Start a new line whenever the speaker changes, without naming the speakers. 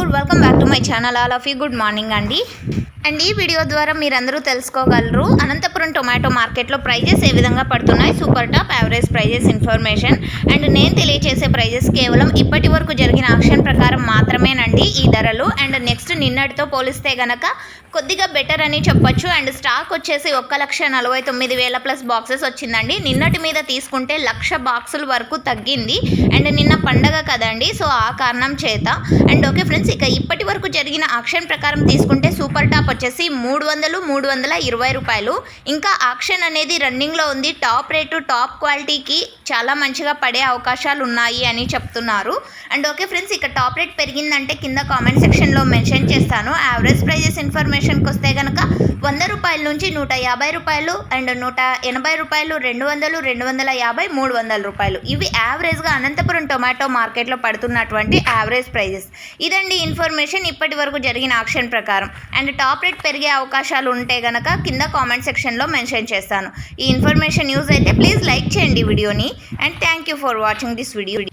Thakur welcome back to my channel all of you good morning అండి and ఈ video ద్వారా మీరందరూ తెలుసుకోగలరు. అనంతపురం టొమాటో మార్కెట్లో ప్రైజెస్ ఏ విధంగా పడుతున్నాయి? Super top average prices information. And నేను తెలియచేసే ప్రైజెస్ కేవలం ఇప్పటి వరకు జరిగిన ఆక్షన్ ప్రకారం మాత్రమేనండి ఈ ధరలు. అండ్ నెక్స్ట్ నిన్నటితో పోలిస్తే గనక కొద్దిగా బెటర్ అని చెప్పొచ్చు. అండ్ స్టాక్ వచ్చేసి ఒక్క లక్ష నలభై తొమ్మిది వేల ప్లస్ బాక్సెస్ వచ్చిందండి. నిన్నటి మీద తీసుకుంటే లక్ష బాక్సుల వరకు తగ్గింది. అండ్ నిన్న పండగ కదండి సో ఆ కారణం చేత. అండ్ ఓకే ఫ్రెండ్స్ ఇక ఇప్పటి వరకు జరిగిన ఆక్షన్ ప్రకారం తీసుకుంటే సూపర్ టాప్ వచ్చేసి మూడు వందలు మూడు వందల ఇరవై రూపాయలు. ఇంకా ఆక్షన్ అనేది రన్నింగ్లో ఉంది. టాప్ రేటు టాప్ క్వాలిటీకి చాలా మంచిగా పడే అవకాశాలు ఉన్నాయి అని చెప్తున్నారు. అండ్ ఓకే ఫ్రెండ్స్ ఇక టాప్ రేట్ పెరిగిందంటే కింద కామెంట్ సెక్షన్లో మెన్షన్ చేస్తాను. యావరేజ్ ప్రైజెస్ ఇన్ఫర్మేషన్కి వస్తే కనుక వంద రూపాయల నుంచి నూట యాభై రూపాయలు అండ్ నూట ఎనభై రూపాయలు రెండు వందలు రెండు వందల యాభై మూడు వందల రూపాయలు. ఇవి యావరేజ్గా అనంతపురం టొమాటో మార్కెట్లో పడుతున్నటువంటి యావరేజ్ ప్రైజెస్. ఇదండి ఇన్ఫర్మేషన్ ఇప్పటి వరకు జరిగిన ఆక్షన్ ప్రకారం. అండ్ టాప్ రేట్ పెరిగే అవకాశాలు ఉంటే గనక కింద కామెంట్ సెక్షన్లో మెన్షన్ చేస్తాను. ఈ ఇన్ఫర్మేషన్ యూజ్ అయితే ప్లీజ్ లైక్ చేయండి వీడియోని. And thank you for watching this video.